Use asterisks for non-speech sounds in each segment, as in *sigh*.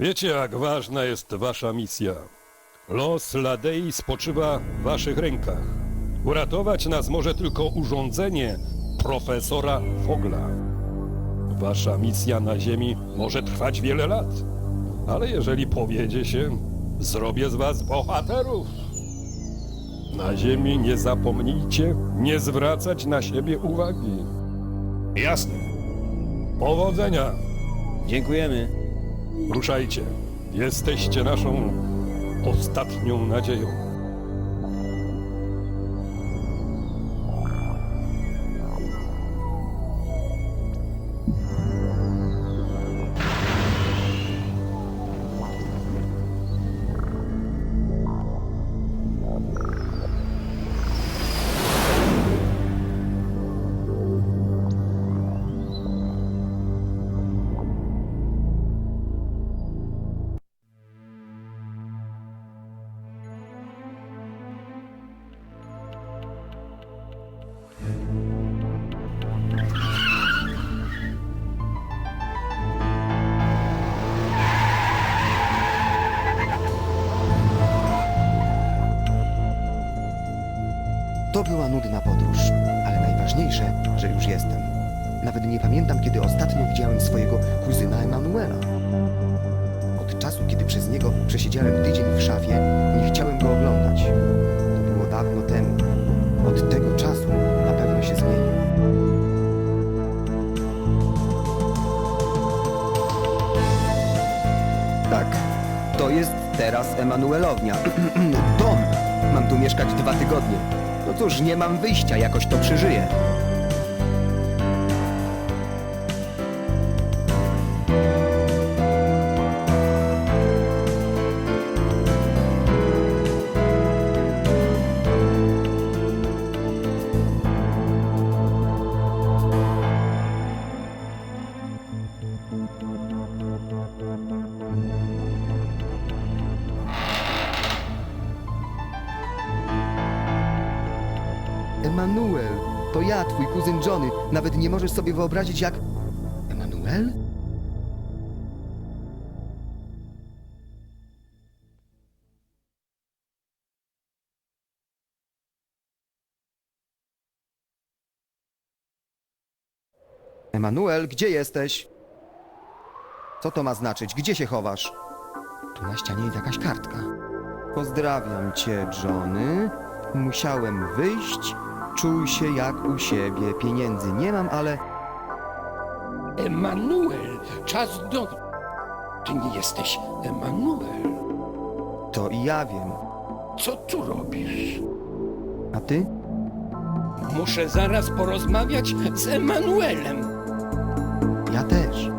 Wiecie, jak ważna jest wasza misja. Los Ladei spoczywa w waszych rękach. Uratować nas może tylko urządzenie profesora Fogla. Wasza misja na Ziemi może trwać wiele lat, ale jeżeli powiedzie się, zrobię z was bohaterów. Na Ziemi nie zapomnijcie nie zwracać na siebie uwagi. Jasne. Powodzenia! Dziękujemy. Ruszajcie. Jesteście naszą ostatnią nadzieją. To była nudna podróż, ale najważniejsze, że już jestem. Nawet nie pamiętam, kiedy ostatnio widziałem swojego kuzyna Emanuela. Od czasu, kiedy przez niego przesiedziałem tydzień w szafie, nie chciałem go oglądać. To było dawno temu. Od tego czasu na pewno się zmieni. Tak, to jest teraz Emanuelownia. *clears throat* Dom! Mam tu mieszkać dwa tygodnie. No cóż, nie mam wyjścia, jakoś to przeżyję. Emanuel, to ja, twój kuzyn Johnny. Nawet nie możesz sobie wyobrazić, jak... Emanuel? Emanuel, gdzie jesteś? Co to ma znaczyć? Gdzie się chowasz? Tu na ścianie jest jakaś kartka. Pozdrawiam cię, Johnny. Musiałem wyjść. Czuł się jak u siebie. Pieniędzy nie mam, ale Emanuel, czas do... Ty nie jesteś Emanuel. to i ja wiem. Co tu robisz? A ty? Muszę zaraz porozmawiać z Emanuelem. Ja też.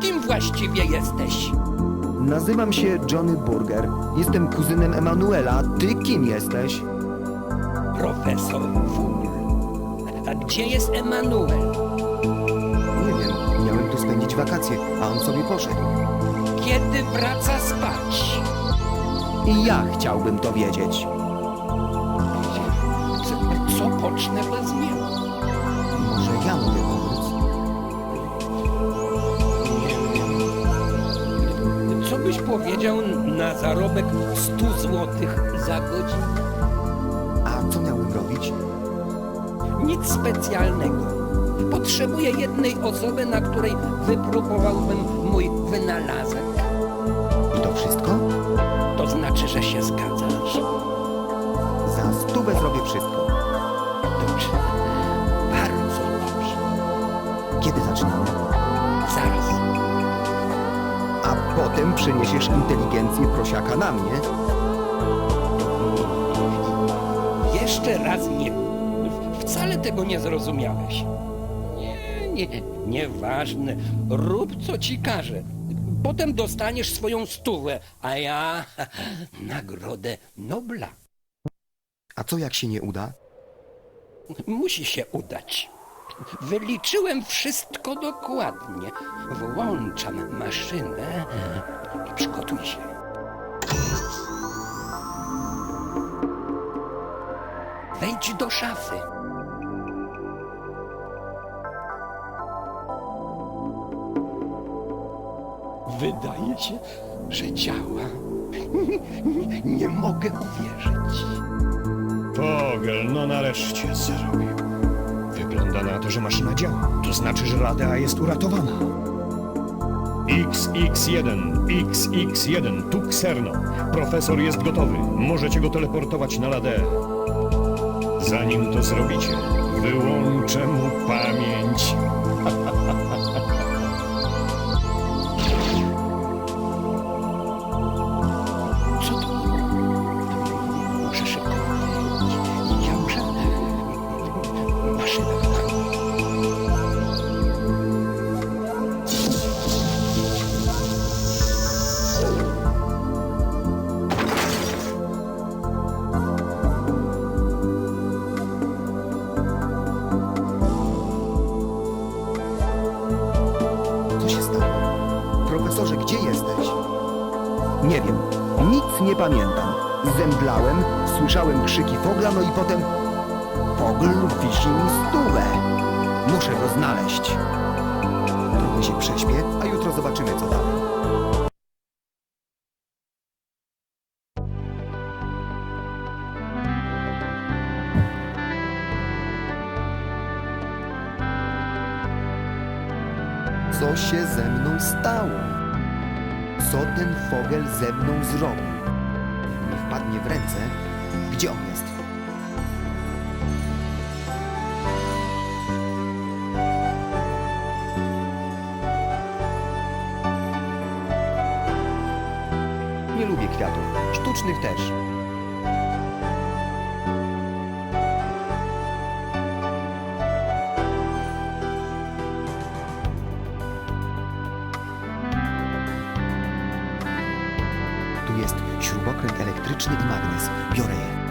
Kim właściwie jesteś? Nazywam się Johnny Burger. Jestem kuzynem Emanuela. Ty kim jesteś? Profesor Fugl. A gdzie jest Emanuel? Nie wiem. Miałem tu spędzić wakacje, a on sobie poszedł. Kiedy wraca spać? I ja chciałbym to wiedzieć. Co, co pocznę bez niego? Może ja mogę pomóc? Co byś powiedział na zarobek 100 złotych za godzinę? Co miałem robić? Nic specjalnego. Potrzebuję jednej osoby, na której wypróbowałbym mój wynalazek. I to wszystko? To znaczy, że się zgadzasz. Za stówę zrobię wszystko. Dobrze. Bardzo dobrze. Kiedy zaczynamy? Zaraz. A potem przyniesiesz inteligencję prosiaka na mnie. Jeszcze raz nie. Wcale tego nie zrozumiałeś. Nie, nie, nieważne. Rób, co ci każę. Potem dostaniesz swoją stówę, a ja *laughs* nagrodę Nobla. A co jak się nie uda? Musi się udać. Wyliczyłem wszystko dokładnie. Włączam maszynę i przygotuj się. Wejdź do szafy. Wydaje się, że działa. *laughs* Nie mogę uwierzyć. Fogel, no nareszcie zrobił. Wygląda na to, że maszyna działa. To znaczy, że Ladea jest uratowana. XX1, XX1, tu Xerno. Profesor jest gotowy. Możecie go teleportować na Ladeę. Zanim to zrobicie, wyłączę mu pamięć. *laughs* Nic nie pamiętam. Zemdlałem, słyszałem krzyki Fogla, no i potem... Fogl wisi mi stówę. Muszę go znaleźć. Trochę się prześpię, a jutro zobaczymy, co dalej. Co się ze mną stało? Co ten Fogel ze mną zrobił? Nie wpadnie w ręce. Gdzie on jest? Nie lubię kwiatów. Sztucznych też. Jest śrubokręt elektryczny i magnes. Biorę je.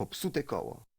Popsute koło.